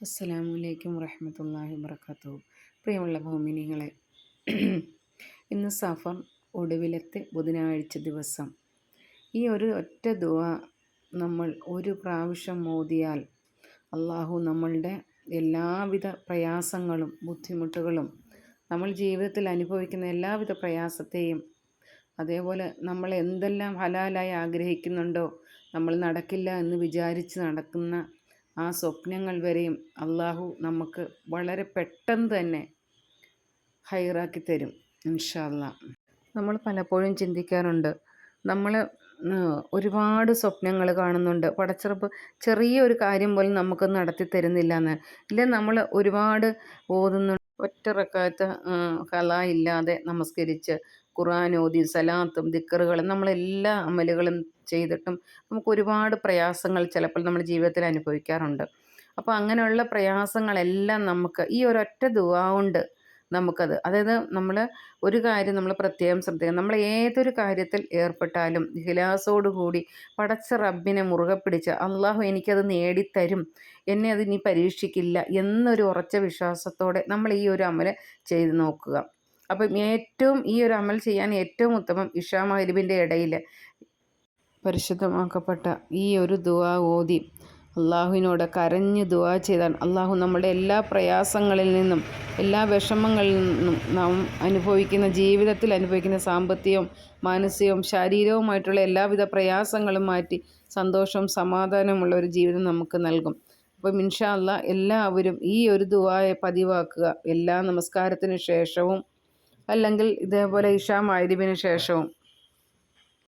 അസ്സലാമു അലൈക്കും വറഹമത്തല്ലാഹി വബർക്കാത്തു പ്രിയമുള്ള ഭൂമിനികളെ ഇന്ന് സഫർ ഒടുവിലത്തെ ബുധനാഴ്ച ദിവസം. ഈ ഒരു ഒറ്റ ദുവ നമ്മൾ ഒരു പ്രാവശ്യം മോദിയാൽ അള്ളാഹു നമ്മളുടെ എല്ലാവിധ പ്രയാസങ്ങളും ബുദ്ധിമുട്ടുകളും നമ്മൾ ജീവിതത്തിൽ അനുഭവിക്കുന്ന എല്ലാവിധ പ്രയാസത്തെയും അതേപോലെ നമ്മൾ എന്തെല്ലാം ഹലാലായി ആഗ്രഹിക്കുന്നുണ്ടോ നമ്മൾ നടക്കില്ല എന്ന് വിചാരിച്ച് നടക്കുന്ന ആ സ്വപ്നങ്ങൾ വരെയും അള്ളാഹു നമുക്ക് വളരെ പെട്ടെന്ന് തന്നെ ഹൈറാക്കി തരും ഇൻഷാല്ല നമ്മൾ പലപ്പോഴും ചിന്തിക്കാറുണ്ട് നമ്മൾ ഒരുപാട് സ്വപ്നങ്ങൾ കാണുന്നുണ്ട്. പടച്ചിറപ്പ് ചെറിയൊരു കാര്യം പോലും നമുക്ക് നടത്തി തരുന്നില്ല എന്ന്. ഇല്ല നമ്മൾ ഒരുപാട് ഓതുന്നു ഒറ്റ റക്കാത്ത കല ഇല്ലാതെ നമസ്കരിച്ച് ഓതി സലാത്തും ദിക്കറുകളും നമ്മളെല്ലാ അമലുകളും ചെയ്തിട്ടും നമുക്ക് ഒരുപാട് പ്രയാസങ്ങൾ ചിലപ്പോൾ നമ്മുടെ ജീവിതത്തിൽ അനുഭവിക്കാറുണ്ട്. അപ്പോൾ അങ്ങനെയുള്ള പ്രയാസങ്ങളെല്ലാം നമുക്ക് ഈ ഒരൊറ്റ ദുവാ കൊണ്ട് നമുക്കത്. അതായത് നമ്മൾ ഒരു കാര്യം നമ്മൾ പ്രത്യേകം ശ്രദ്ധിക്കണം. നമ്മൾ ഏതൊരു കാര്യത്തിൽ ഏർപ്പെട്ടാലും കൂടി പടച്ച റബ്ബിനെ മുറുകെ പിടിച്ച് അള്ളാഹു എനിക്കത് നേടിത്തരും. എന്നെ അത് ഇനി പരീക്ഷിക്കില്ല എന്നൊരു ഉറച്ച വിശ്വാസത്തോടെ നമ്മൾ ഈ ഒരു അമൽ ചെയ്ത് നോക്കുക. അപ്പം ഏറ്റവും ഈ ഒരു അമൽ ചെയ്യാൻ ഏറ്റവും ഉത്തമം ഇഷാ മഹരിബിന്റെ ഇടയിൽ പരിശുദ്ധമാക്കപ്പെട്ട ഈ ഒരു ദുവാ ഓതി അള്ളാഹുവിനോട് കരഞ്ഞ് ദുവാ ചെയ്താൽ അള്ളാഹു നമ്മുടെ എല്ലാ പ്രയാസങ്ങളിൽ നിന്നും എല്ലാ വിഷമങ്ങളിൽ നിന്നും നാം അനുഭവിക്കുന്ന ജീവിതത്തിൽ അനുഭവിക്കുന്ന സാമ്പത്തികവും മാനസികവും ശാരീരികവുമായിട്ടുള്ള എല്ലാവിധ പ്രയാസങ്ങളും മാറ്റി സന്തോഷം സമാധാനമുള്ള ഒരു ജീവിതം നമുക്ക് നൽകും. അപ്പം ഇൻഷാ അല്ല എല്ലാവരും ഈ ഒരു ദുവായെ പതിവാക്കുക. എല്ലാ നമസ്കാരത്തിന് ശേഷവും അല്ലെങ്കിൽ ഇതേപോലെ ഇഷാ മാരിബിന് ശേഷവും.